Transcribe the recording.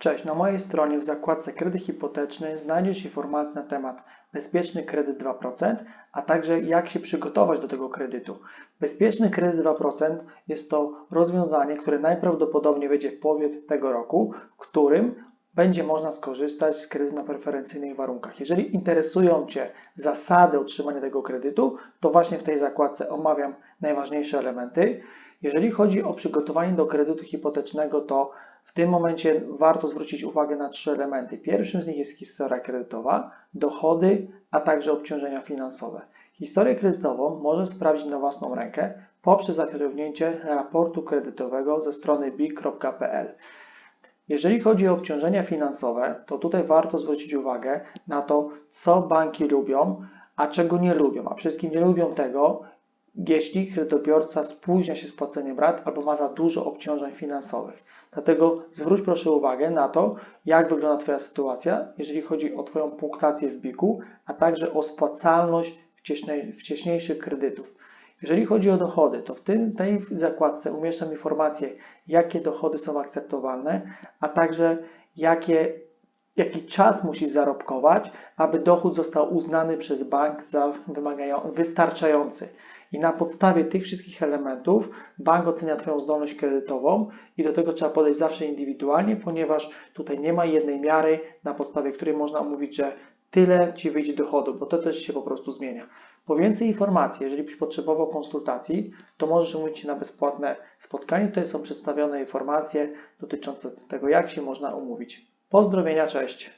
Cześć, na mojej stronie w zakładce kredyt hipoteczny znajdziesz informacje na temat bezpieczny kredyt 2%, a także jak się przygotować do tego kredytu. Bezpieczny kredyt 2% jest to rozwiązanie, które najprawdopodobniej będzie w połowie tego roku, w którym będzie można skorzystać z kredytu na preferencyjnych warunkach. Jeżeli interesują Cię zasady otrzymania tego kredytu, to właśnie w tej zakładce omawiam najważniejsze elementy. Jeżeli chodzi o przygotowanie do kredytu hipotecznego, to w tym momencie warto zwrócić uwagę na trzy elementy. Pierwszym z nich jest historia kredytowa, dochody, a także obciążenia finansowe. Historię kredytową możesz sprawdzić na własną rękę poprzez zapełnienie raportu kredytowego ze strony big.pl. Jeżeli chodzi o obciążenia finansowe, to tutaj warto zwrócić uwagę na to, co banki lubią, a czego nie lubią. A przede wszystkim nie lubią tego, jeśli kredytobiorca spóźnia się z płaceniem rat albo ma za dużo obciążeń finansowych. Dlatego zwróć proszę uwagę na to, jak wygląda Twoja sytuacja, jeżeli chodzi o Twoją punktację w BIK-u, a także o spłacalność wcześniej, wcześniejszych kredytów. Jeżeli chodzi o dochody, to w tym, tej zakładce umieszczam informacje, jakie dochody są akceptowalne, a także jakie, jaki czas musisz zarobkować, aby dochód został uznany przez bank za wystarczający. I na podstawie tych wszystkich elementów bank ocenia Twoją zdolność kredytową i do tego trzeba podejść zawsze indywidualnie, ponieważ tutaj nie ma jednej miary, na podstawie której można mówić, że tyle Ci wyjdzie dochodu, bo to też się po prostu zmienia. Po więcej informacji, jeżeli byś potrzebował konsultacji, to możesz umówić się na bezpłatne spotkanie. Tutaj są przedstawione informacje dotyczące tego, jak się można umówić. Pozdrowienia, cześć!